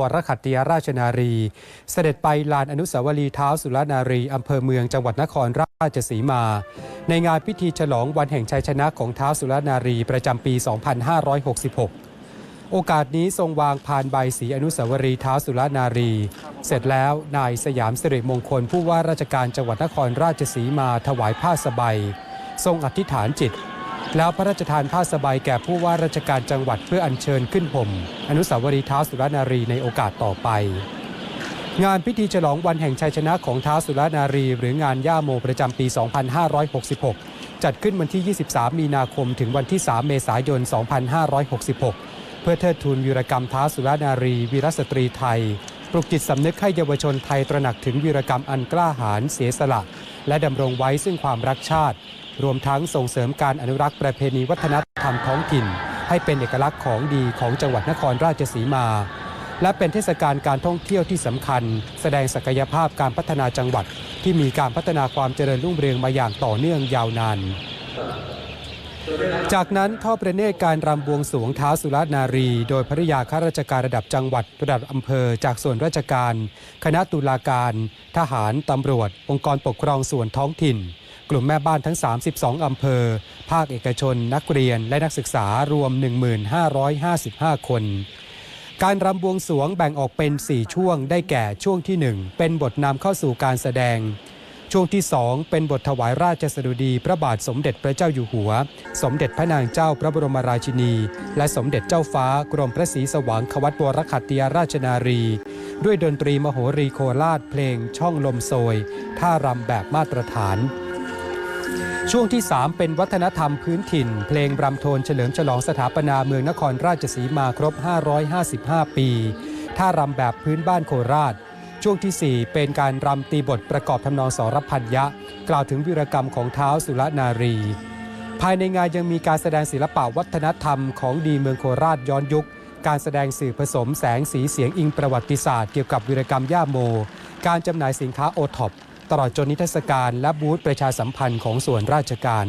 วรขัตติยราชนารี เสด็จไปลานอนุสาวรีย์เท้าสุรนารี อำเภอเมืองจังหวัดนครราชสีมา ในงานพิธีฉลองวันแห่งชัยชนะของเท้าสุรนารีประจำปี 2566 โอกาสนี้ทรงวางพานใบสีอนุสาวรีย์เท้าสุรนารี เสร็จแล้วนายสยามสิริมงคลผู้ว่าราชการจังหวัดนครราชสีมาถวายผ้าสบายทรงอธิษฐานจิต แล้วพระราชทานผ้าสบายแก่ผู้ว่าราชการจังหวัดเพื่ออัญเชิญขึ้นห่มอนุสาวรีย์ท้าสุรนารีในโอกาสต่อไป งานพิธีฉลองวันแห่งชัยชนะของท้าวสุรนารี หรืองานย่าโมประจำปี 2566 จัดขึ้นวันที่ 23 มีนาคมถึงวันที่ 3 เมษายน 2566 เพื่อเทิดทูนวีรกรรมท้าวสุรนารี วีรสตรีไทย ปลุกจิตสำนึกให้เยาวชนไทยตระหนักถึงวีรกรรมอันกล้าหาญเสียสละ และดำรงไว้ซึ่งความรักชาติ รวมทั้งส่งเสริมการอนุรักษ์ประเพณีวัฒนธรรมท้องถิ่น ให้เป็นเอกลักษณ์ของดีของจังหวัดนครราชสีมา และเป็นเทศกาลการท่องเที่ยวที่สำคัญ แสดงศักยภาพการพัฒนาจังหวัด ที่มีการพัฒนาความเจริญรุ่งเรืองมาอย่างต่อเนื่องยาวนานจากนั้นทอดประเนตรการรำบวงสวงท้าสุรนารี โดยภริยาข้าราชการระดับจังหวัดระดับอำเภอ จากส่วนราชการ คณะตุลาการ ทหาร ตำรวจ องค์กรปกครองส่วนท้องถิ่น กลุ่มแม่บ้านทั้ง 32 อำเภอ ภาคเอกชน นักเรียนและนักศึกษารวม 1555 คน การรำบวงสวงแบ่งออกเป็น 4 ช่วงได้แก่ช่วงที่ 1 เป็นบทนำเข้าสู่การแสดง ช่วงที่ 2 เป็นบทถวายราชสดุดีพระบาทสมเด็จพระเจ้าอยู่หัว สมเด็จพระนางเจ้าพระบรมราชินี และสมเด็จเจ้าฟ้ากรมพระศรีสว่างควัตวรขัตติยราชนารี ด้วยดนตรีมโหรีโคราชเพลงช่องลมโซยท่ารำแบบมาตรฐาน ช่วงที่ 3 เป็นวัฒนธรรมพื้นถิ่น เพลงรำโทนเฉลิมฉลองสถาปนาเมืองนครราชสีมาครบ 555 ปีท่ารำแบบพื้นบ้านโคราช ช่วงทีสี่4 เป็นการรำตีบทประกอบทำนองสรพันยะกล่าวถึงวีรกรรมของเท้าสุรนารี ภายในงานยังมีการแสดงศิลปะวัฒนธรรมของดีเมืองโคราชย้อนยุค การแสดงสื่อผสมแสงสีเสียงอิงประวัติศาสตร์เกี่ยวกับวีรกรรมย่าโม การจำหน่ายสินค้าโอท็อป ตลอดจนนิทรรศการและบูธประชาสัมพันธ์ของส่วนราชการ